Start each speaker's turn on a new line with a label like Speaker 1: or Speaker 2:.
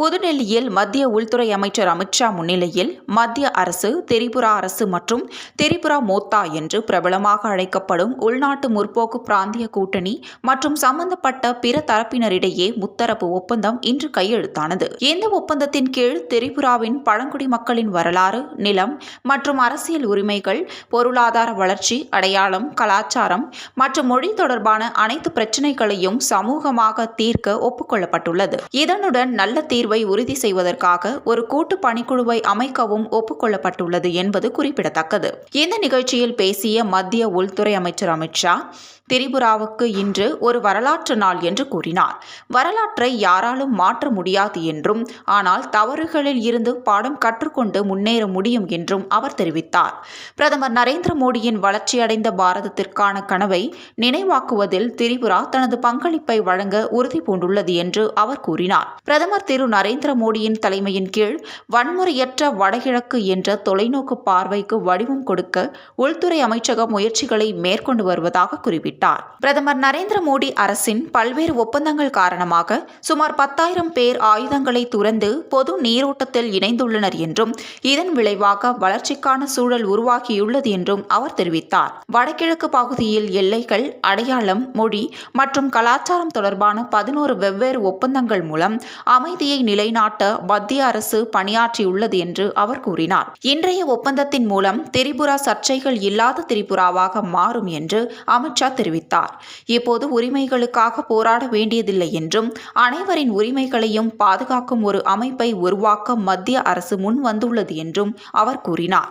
Speaker 1: புதுடெல்லியில் மத்திய உள்துறை அமைச்சர் அமித்ஷா முன்னிலையில் மத்திய அரசு திரிபுரா அரசு மற்றும் திரிபுரா மோத்தா என்று பிரபலமாக அழைக்கப்படும் உள்நாட்டு முற்போக்கு பிராந்திய கூட்டணி மற்றும் சம்பந்தப்பட்ட பிற தரப்பினரிடையே முத்தரப்பு ஒப்பந்தம் இன்று கையெழுத்தானது. இந்த ஒப்பந்தத்தின் கீழ் திரிபுராவின் பழங்குடி மக்களின் வரலாறு நிலம் மற்றும் அரசியல் உரிமைகள் பொருளாதார வளர்ச்சி அடையாளம் கலாச்சாரம் மற்றும் மொழி தொடர்பான அனைத்து பிரச்சினைகளையும் சமூகமாக தீர்க்க ஒப்புக்கொள்ளப்பட்டுள்ளது. இதனுடன் நல்ல தீர்வு தீர்வை உறுதி செய்வதற்காக ஒரு கூட்டு பணிக்குழுவை அமைக்கவும் ஒப்புக்கொள்ளப்பட்டுள்ளது என்பது குறிப்பிடத்தக்கது. இந்த நிகழ்ச்சியில் பேசிய மத்திய உள்துறை அமைச்சர் அமித்ஷா திரிபுராவுக்கு இன்று ஒரு வரலாற்று நாள் என்று கூறினார். வரலாற்றை யாராலும் மாற்ற முடியாது என்றும் ஆனால் தவறுகளில் இருந்து பாடம் கற்றுக்கொண்டு முன்னேற முடியும் என்றும் அவர் தெரிவித்தார். பிரதமர் நரேந்திர மோடியின் வளர்ச்சியடைந்த பாரதத்திற்கான கனவை நினைவாக்குவதில் திரிபுரா தனது பங்களிப்பை வழங்க உறுதி பூண்டுள்ளது என்று அவர் கூறினார். பிரதமர் திரு. நரேந்திர மோடியின் தலைமையின் கீழ் வன்முறையற்ற வடகிழக்கு என்ற தொலைநோக்கு பார்வைக்கு வடிவம் கொடுக்க உள்துறை அமைச்சகம் முயற்சிகளை மேற்கொண்டு வருவதாக குறிப்பிட்டார். பிரதமர் நரேந்திர மோடி அரசின் பல்வேறு ஒப்பந்தங்கள் காரணமாக சுமார் பத்தாயிரம் பேர் ஆயுதங்களை துறந்து பொது நீரோட்டத்தில் இணைந்துள்ளனர் என்றும் இதன் விளைவாக வளர்ச்சிக்கான சூழல் உருவாகியுள்ளது என்றும் அவர் தெரிவித்தார். வடகிழக்கு பகுதியில் எல்லைகள் அடையாளம் மொழி மற்றும் கலாச்சாரம் தொடர்பான பதினோரு வெவ்வேறு ஒப்பந்தங்கள் மூலம் அமைதியை நிலைநாட்ட மத்திய அரசு பணியாற்றியுள்ளது என்று அவர் கூறினார். இன்றைய ஒப்பந்தத்தின் மூலம் திரிபுரா சர்ச்சைகள் இல்லாத திரிபுராவாக மாறும் என்று அமித்ஷா தெரிவித்தார். இப்போது உரிமைகளுக்காக போராட வேண்டியதில்லை என்றும் அனைவரின் உரிமைகளையும் பாதுகாக்கும் ஒரு அமைப்பை உருவாக்க மத்திய அரசு முன் வந்துள்ளது என்றும் அவர் கூறினார்.